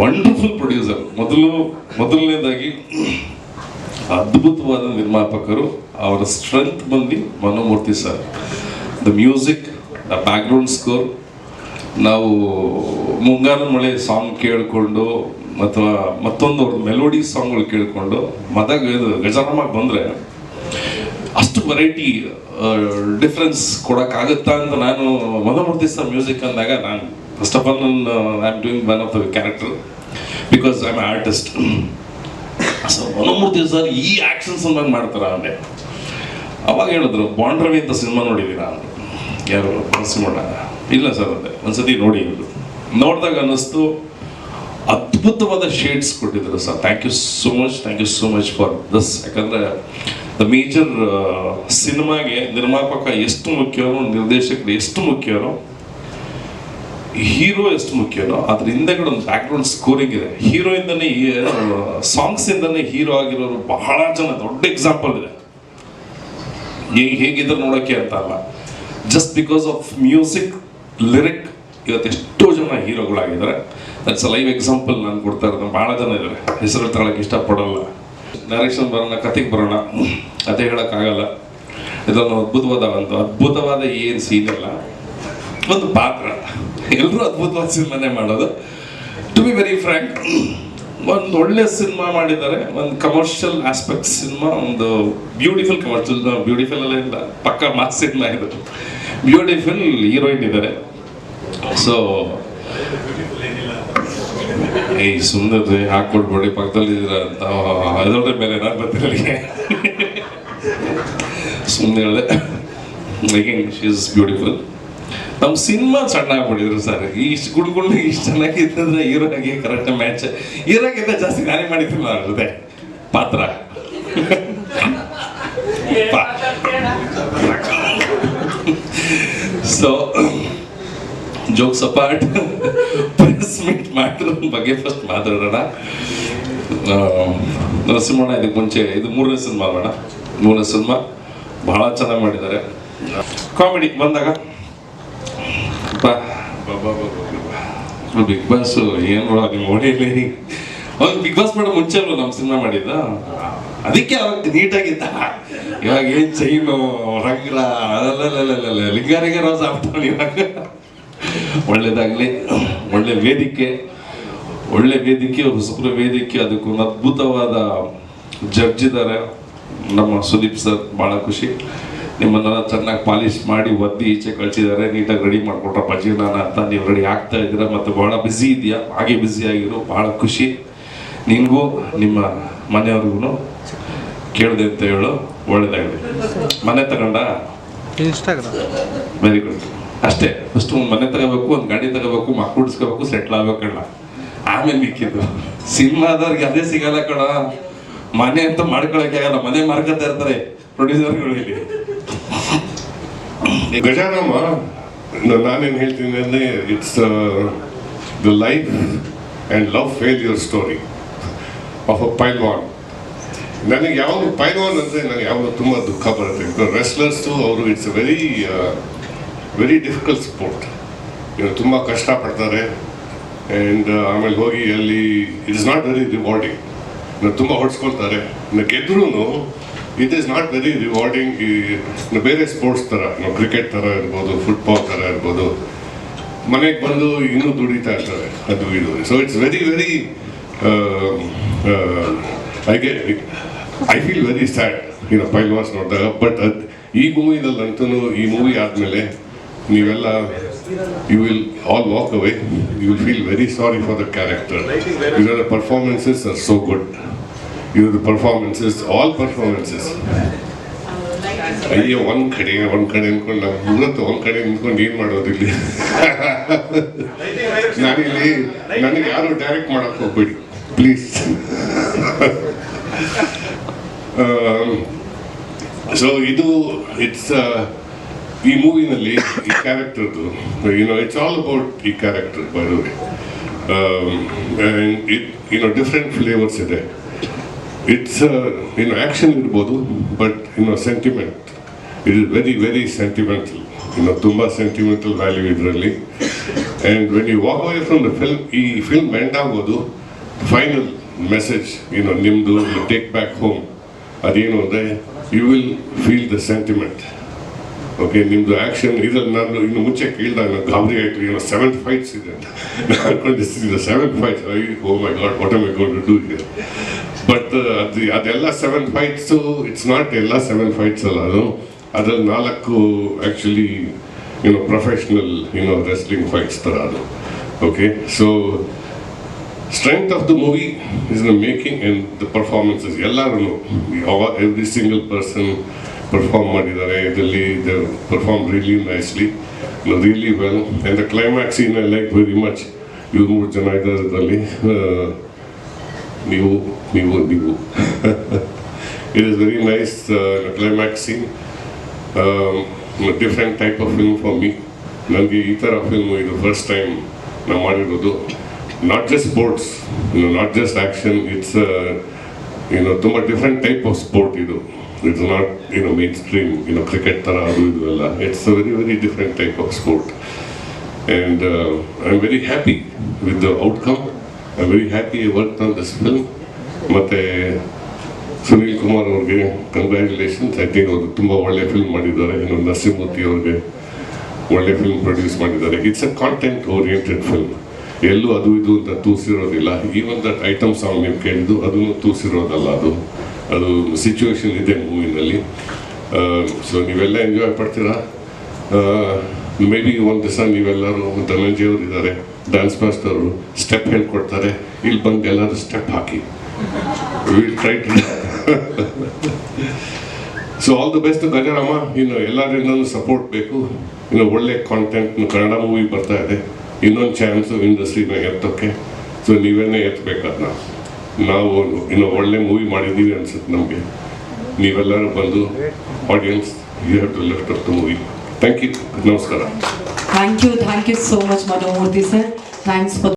Wonderful producer ಮೊದಲು, ಮೊದಲನೇದಾಗಿ ಅದ್ಭುತವಾದ ನಿರ್ಮಾಪಕರು, ಅವರ ಸ್ಟ್ರೆಂತ್ ಬಂದು Manomurthy sir the music the background score ನಾವು ಮುಂಗಾರು ಮಳೆ ಸಾಂಗ್ ಕೇಳಿಕೊಂಡು ಅಥವಾ ಮತ್ತೊಂದು ಅವ್ರ ಮೆಲೋಡಿ ಸಾಂಗ್ಗಳು ಕೇಳಿಕೊಂಡು ಮದಾಗ ಗಜಾರಾಮಾಗಿ ಬಂದರೆ ಅಷ್ಟು ವೆರೈಟಿ ಡಿಫ್ರೆನ್ಸ್ ಕೊಡೋಕ್ಕಾಗುತ್ತಾ ಅಂತ ನಾನು ಮನೋಮೂರ್ತಿ ಸರ್ ಮ್ಯೂಸಿಕ್ ಅಂದಾಗ ನಾನು ಫಸ್ಟ್ ಆಫ್ ಆಲ್ ನನ್ನ I am doing one of the character because I am artist so Manomurthy sir ಈ ಆಕ್ಷನ್ಸ್ ಸಿನಿಮಾಗ ಮಾಡ್ತಾರ ಅಂದೆ. ಅವಾಗ ಹೇಳಿದ್ರು ಬಾಂಡ್ರವಿ ಅಂತ ಸಿನಿಮಾ ನೋಡಿದ್ದೀರಾ ನಾನು ಯಾರು ಸಿನಿಮಾ ಇಲ್ಲ ಸರ್ ಅಂದೆ. ಒಂದ್ಸತಿ ನೋಡಿ ಹೇಳಿದ್ರು. ನೋಡಿದಾಗ ಅನ್ನಿಸ್ತು, ಅದ್ಭುತವಾದ ಶೇಡ್ಸ್ ಕೊಟ್ಟಿದ್ರು sir. Thank you so much thank you so much for this ಯಾಕಂದರೆ ದ ಮೇಜರ್ ಸಿನಿಮಾಗೆ ನಿರ್ಮಾಪಕ ಎಷ್ಟು ಮುಖ್ಯನೋ ನಿರ್ದೇಶಕರು ಎಷ್ಟು ಮುಖ್ಯನೋ ಹೀರೋ ಎಷ್ಟು ಮುಖ್ಯನೋ ಅದ್ರ ಹಿಂದೆಗಡೆ ಒಂದು ಬ್ಯಾಕ್ಗ್ರೌಂಡ್ ಸ್ಕೋರಿಂಗ್ ಇದೆ. ಹೀರೋಯಿಂದನೇ ಸಾಂಗ್ಸ್ ಇಂದನೇ ಹೀರೋ ಆಗಿರೋರು ಬಹಳ ಜನ, ದೊಡ್ಡ ಎಕ್ಸಾಂಪಲ್ ಇದೆ. ಹೇಗೆ ಹೇಗಿದ್ರು ನೋಡೋಕ್ಕೆ ಅಂತ ಅಲ್ಲ. Just because of music lyric ಇವತ್ತು ಎಷ್ಟೋ ಜನ ಹೀರೋಗಳಾಗಿದ್ದಾರೆ. ದಟ್ಸ್ ಲೈವ್ ಎಕ್ಸಾಂಪಲ್ ನಾನು ಕೊಡ್ತಾ ಇರೋದು. ಭಾಳ ಜನ ಇದ್ದಾರೆ. ಹೆಸರು ತಗೊಳಕ್ಕೆ ಇಷ್ಟಪಡೋಲ್ಲ. ಡೈರೆಕ್ಷನ್ ಬರೋಣ ಕತೆಗೆ ಬರೋಣ. ಕತೆ ಹೇಳೋಕ್ಕಾಗಲ್ಲ. ಇದೊಂದು ಅದ್ಭುತವಾದ ಒಂದು, ಅದ್ಭುತವಾದ ಏನು ಸೀನ್ ಇಲ್ಲ. ಒಂದು ಪಾತ್ರ. ಎಲ್ಲರೂ ಅದ್ಭುತವಾದ ಸಿನಿಮಾನೇ ಮಾಡೋದು. ಟು ಬಿ ವೆರಿ ಫ್ರ್ಯಾಂಕ್ ಒಂದು ಒಳ್ಳೆ ಸಿನಿಮಾ ಮಾಡಿದ್ದಾರೆ. ಒಂದು ಕಮರ್ಷಿಯಲ್ ಆಸ್ಪೆಕ್ಟ್ ಸಿನಿಮಾ, ಒಂದು ಬ್ಯೂಟಿಫುಲ್ ಕಮರ್ಷಿಯಲ್ ಬ್ಯೂಟಿಫುಲ್ ಅಲ್ಲ ಇಲ್ಲ, ಪಕ್ಕ ಮಾಸ್ ಸಿನಿಮಾ ಇದು. ಬ್ಯೂಟಿಫುಲ್ ಹೀರೋಯಿನ್ ಇದ್ದಾರೆ. ಸೊ ಏಯ್ ಸುಂದರ ಹಾಕೊಳ್ಬೇಡಿ ಪಕ್ಕದಲ್ಲಿ ಇದ್ದೀರಾ ಅಂತ. ಅದರ ಮೇಲೆ ನಾನು ಬರ್ತಿರಲಿಕ್ಕೆ ಸುಮ್ಮನೆ ಹೇಳಿದೆ. ಮೇಕಿಂಗ್ ಶಿ ಇಸ್ ಬ್ಯೂಟಿಫುಲ್ ನಮ್ಮ ಸಿನಿಮಾ ಚೆನ್ನಾಗಿ ಮಾಡಿದ್ರು ಸರ್. ಇಷ್ಟು ಗುಡ್ಕೊಂಡು ಇಷ್ಟು ಚೆನ್ನಾಗಿತ್ತಂದ್ರೆ ಹೀರೋಗೆ ಕರೆಕ್ಟ್ ಮ್ಯಾಚ್ ಹೀರೋಗಿಂತ ಜಾಸ್ತಿ ನಾನೇ ಮಾಡಿದ್ದಿಲ್ಲ ಅವ್ರ ಜೊತೆ. ಪಾತ್ರ. So jokes apart press meet ಮಾಡಿದ್ರ ಬಗ್ಗೆ ಫಸ್ಟ್ ಮಾತಾಡೋಣ. ನರಸಿಂಹಣ ಇದಕ್ಕೆ ಮುಂಚೆ ಇದು ಮೂರನೇ ಸಿನಿಮಾ ಅಲ್ಲ ಮೂರನೇ ಸಿನಿಮಾ. ಬಹಳ ಚೆನ್ನಾಗಿ ಮಾಡಿದ್ದಾರೆ. ಕಾಮಿಡಿ ಬಂದಾಗ ಬಿಗ್ ಬಾಸ್, ಏನು ಮಾಡೋ ನೀವು ಅವ್ನು ಬಿಗ್ ಬಾಸ್ ಮಾಡೋ ಮುಂಚೆ ಅಲ್ವ ನಮ್ಮ ಸಿನಿಮಾ ಮಾಡಿದ್ದ? ಅದಕ್ಕೆ ಅವಾಗ ನೀಟಾಗಿದ್ದ. ಇವಾಗ ಏನ್ ಚೈನು, ರಂಗ್ರ ಅಲ್ಲಲ್ಲಲ್ಲಲ್ಲ ಲಿಂಗಾರಿಗೆ ರಾಸ ಆಗ್ತಾನೆ ಇವಾಗ. ಒಳ್ಳೇದಾಗ್ಲಿ, ಒಳ್ಳೆ ವೇದಿಕೆ. ಒಳ್ಳೆ ವೇದಿಕೆ ಹೊಸಬ್ರ ವೇದಿಕೆ ಅದಕ್ಕೊಂದು ಅದ್ಭುತವಾದ ಜಡ್ಜ್ ಇದ್ದಾರೆ. ನಮ್ಮ ಸುದೀಪ್ ಸರ್ ಭಾಳ ಖುಷಿ. ನಿಮ್ಮನ್ನೆಲ್ಲ ಚೆನ್ನಾಗಿ ಪಾಲಿಶ್ ಮಾಡಿ ಒದ್ದಿ ಈಚೆ ಕಳಿಸಿದ್ದಾರೆ ನೀಟಾಗಿ ರೆಡಿ ಮಾಡ್ಕೊಟ್ರಪ್ಪ ಜೀವನ ಅಂತ ನೀವು ರೆಡಿ ಆಗ್ತಾ ಇದ್ದೀರಾ ಮತ್ತು ಭಾಳ ಬ್ಯುಸಿ ಇದೆಯಾ ಹಾಗೆ ಬ್ಯುಸಿ ಆಗಿರೋ ಭಾಳ ಖುಷಿ. ನಿನಗೂ ನಿಮ್ಮ ಮನೆಯವ್ರಿಗೂ ಕೇಳಿದೆ ಅಂತ ಹೇಳು ಒಳ್ಳೇದಾಗಲಿ. ಮನೆ ತಗೊಂಡ? ವೆರಿ ಗುಡ್ ಅಷ್ಟೇ ಫಸ್ಟ್ ಒಂದು ಮನೆ ತಗೋಬೇಕು ಒಂದು ಗಾಡಿ ತಗೋಬೇಕು ಮಕ್ಕಳು ಉಡ್ಸ್ಕೋಬೇಕು ಸೆಟ್ಲ್ ಕಣ ಆಮೇಲೆ ಮಿಕ್ಕಿದ್ದು. ಸಿನಿಮಾದವ್ರಿಗೆ ಅದೇ ಸಿಗಲ್ಲ ಕಣ. ಮನೆ ಅಂತ ಮಾಡ್ಕೊಳಕ್ಕೆ ಆಗಲ್ಲ ಮನೆ ಮಾಡ್ಕೊತಾ ಇರ್ತಾರೆ. ಪ್ರೊಡ್ಯೂಸರ್ಗಳು ಇಲ್ಲಿ. ಗಜಾರಾಮ ನ- ನಾನೇನು ಹೇಳ್ತೀನಿ ಅಂದರೆ it's the life and love failure story of a Pailwan ನನಗೆ ಯಾವಾಗ ಪೈಲ್ವಾನ್ ಅಂದರೆ ನನಗೆ ಯಾವಾಗ ತುಂಬ ದುಃಖ ಬರುತ್ತೆ. ರೆಸ್ಲರ್ಸು ಅವರು it's a very very difficult sport ಇವರು ತುಂಬ ಕಷ್ಟಪಡ್ತಾರೆ. ಆ್ಯಂಡ್ ಆಮೇಲೆ ಹೋಗಿ ಅಲ್ಲಿ it is not very rewarding ತುಂಬ ಹೊಡ್ಸ್ಕೊಳ್ತಾರೆ. ಗೆದ್ರೂ it is not very rewarding ಈ ಬೇರೆ ಸ್ಪೋರ್ಟ್ಸ್ ಥರ ಕ್ರಿಕೆಟ್ ಥರ ಇರ್ಬೋದು ಫುಟ್ಬಾಲ್ ಥರ ಇರ್ಬೋದು, ಮನೆಗೆ ಬಂದು ಇನ್ನೂ ದುಡಿತಾ ಇರ್ತಾರೆ, ಅದು ಇದು. So it's very very I ಗೆ ಐ ಫೀಲ್ ವೆರಿ ಸ್ಯಾಡ್ ಇನ್ನು ವಾಸ್ ನೋಡಿದಾಗ. ಬಟ್ ಅದು, ಈ ಮೂವಿನಲ್ಲಂತೂ, ಈ ಮೂವಿ ಆದಮೇಲೆ ನೀವೆಲ್ಲ you will all walk away you will feel very sorry for the character the performances are so good your the performances all performances ಅಯ್ಯೋ, ಒಂದ್ ಕಡೆ ಒಂದ್ ಕಡೆ ಅನ್ಕೊಂಡು. ನಾವು ಇವತ್ತು ಒಂದ್ ಕಡೆ ನಿಂತ್ಕೊಂಡು ಏನ್ ಮಾಡೋದು ಇಲ್ಲಿ? ನಾನಿಲ್ಲಿ, ನನಗೆ ಯಾರು ಡೈರೆಕ್ಟ್ ಮಾಡಕ್ ಹೋಗ್ಬೇಡಿ. ಪ್ಲೀಸ್ ಸೊ ಇದು ಇಟ್ಸ್ ಈ ಮೂವಿನಲ್ಲಿ ಈ ಕ್ಯಾರೆಕ್ಟರ್ದು you know it's all about ಈ character by you know different flavours ಇದೆ. ಇಟ್ಸ್ ಇನ್ನು ಆ್ಯಕ್ಷನ್ ಇರ್ಬೋದು ಬಟ್ ಇನ್ನು sentiment it is very very sentimental ಇನ್ನು ತುಂಬ ಸೆಂಟಿಮೆಂಟಲ್ ವ್ಯಾಲ್ಯೂ ಇದರಲ್ಲಿ. And when you walk away from the film ಈ ಫಿಲ್ಮ್ ಎಂಡ್ ಆಗೋದು ಫೈನಲ್ ಮೆಸೇಜ್ ಏನು ನಿಮ್ಮದು ಟೇಕ್ ಬ್ಯಾಕ್ ಹೋಮ್ ಅದೇನು ಅಂದರೆ you will feel the sentiment okay ನಿಮ್ಮದು ಆ್ಯಕ್ಷನ್ ಇದ್ರಲ್ಲಿ ನಾನು ಇನ್ನು ಮುಂಚೆ ಕೇಳಿದಾಗ ನಾನು ಗಾಬರಿ ಆಯಿತು. ಏನೋ ಸೆವೆನ್ ಫೈಟ್ಸ್ ಇದೆ ಅಂತ. ನಾನು ಅನ್ಕೊಂಡಿದ್ದೀನಿ seven fights I oh my god what am I gonna do here but ಅದು ಅದೆಲ್ಲ ಸೆವೆನ್ ಫೈಟ್ಸು ಇಟ್ಸ್ ನಾಟ್ ಎಲ್ಲ ಸೆವೆನ್ ಫೈಟ್ಸ್ ಅಲ್ಲ, ಅದು ಅದ್ರಲ್ಲಿ ನಾಲ್ಕು actually you know professional you know wrestling fights ಥರ ಅದು. Okay so strength of the movie is the making and the performances ಎಲ್ಲರೂ ಎವ್ರಿ ಸಿಂಗಲ್ ಪರ್ಸನ್ ಪರ್ಫಾರ್ಮ್ ಮಾಡಿದ್ದಾರೆ. ಇದರಲ್ಲಿ the perform really nicely really well and the climax in I like very much ಇವ್ರು ಮೂರು ಜನ ಇದ್ದಾರೆ ಇದರಲ್ಲಿ ನೀವು ನೀವು ನೀವು it is very nice ಕ್ಲೈಮ್ಯಾಕ್ಸಿನ್ scene different type of film for me ನನಗೆ ಈ ಥರ ಫಿಲ್ಮ್ ಇದು ಫಸ್ಟ್ ಟೈಮ್ ನಾವು ಮಾಡಿರೋದು. Not just sports not just action it's ಏನು ತುಂಬ ಡಿಫ್ರೆಂಟ್ ಟೈಪ್ ಆಫ್ ಸ್ಪೋರ್ಟ್ ಇದು. ಇಟ್ಸ್ ನಾಟ್ ಏನು ಮೇನ್ ಸ್ಟ್ರೀಮ್ ಏನು ಕ್ರಿಕೆಟ್ ಥರ ಅದು ಇದು ಎಲ್ಲ. It's a very very different type of sport and I am very happy with the outcome I very happy work on this film ಮತ್ತು ಸುನೀಲ್ ಕುಮಾರ್ ಅವ್ರಿಗೆ congratulations I think ಅವರು ತುಂಬ ಒಳ್ಳೆ ಫಿಲ್ಮ್ ಮಾಡಿದ್ದಾರೆ. ಇನ್ನು ನರಸಿಂಹಮೂರ್ತಿ ಅವ್ರಿಗೆ ಒಳ್ಳೆ ಫಿಲ್ಮ್ ಪ್ರೊಡ್ಯೂಸ್ ಮಾಡಿದ್ದಾರೆ. It's a content oriented film ಎಲ್ಲೂ ಅದು ಇದು ಅಂತ ತೂಸಿರೋದಿಲ್ಲ ಈವನ್ ದಟ್ ಐಟಮ್ ಸಾಂಗ್ ನೀವು ಕೇಳಿದ್ದು, ಅದನ್ನು ತೂಸಿರೋದಲ್ಲ ಅದು. ಅದು ಸಿಚುವೇಶನ್ ಇದೆ ಮೂವಿನಲ್ಲಿ. ಸೊ ನೀವೆಲ್ಲ ಎಂಜಾಯ್ ಪಡ್ತೀರಾ? ಮೇ ಬಿ ಒಂದು ದಿವಸ ನೀವೆಲ್ಲರೂ ಧನಂಜಯವ್ರು ಇದ್ದಾರೆ ಡ್ಯಾನ್ಸ್ ಮಾಸ್ಟರ್ ಸ್ಟೆಪ್ ಹೇಳ್ಕೊಡ್ತಾರೆ. ಇಲ್ಲಿ ಬಂದು ಎಲ್ಲರೂ step hockey. Will try to so all the best Gajarama ಇನ್ನು ಎಲ್ಲರಿಂದಲೂ ಸಪೋರ್ಟ್ ಬೇಕು. ಇನ್ನು ಒಳ್ಳೆ ಕಾಂಟೆಂಟ್ ಕನ್ನಡ ಮೂವಿ ಬರ್ತಾ ಇದೆ. ಇನ್ನೊಂದು ಚಾನ್ಸು ಇಂಡಸ್ಟ್ರಿನ ಎತ್ತೋಕ್ಕೆ ಸೊ ನೀವೇನೇ ಎತ್ತಬೇಕು ಅದನ್ನ ನಾವು ಇನ್ನು ಒಳ್ಳೆ ಮೂವಿ ಮಾಡಿದ್ದೀವಿ ಅನ್ಸುತ್ತೆ ನಮಗೆ. ನೀವೆಲ್ಲರೂ ಬಂದು audience you have to lift up the movie thank you ನಮಸ್ಕಾರ. Thank you, thank you so much, Manu Murthy sir. Thanks for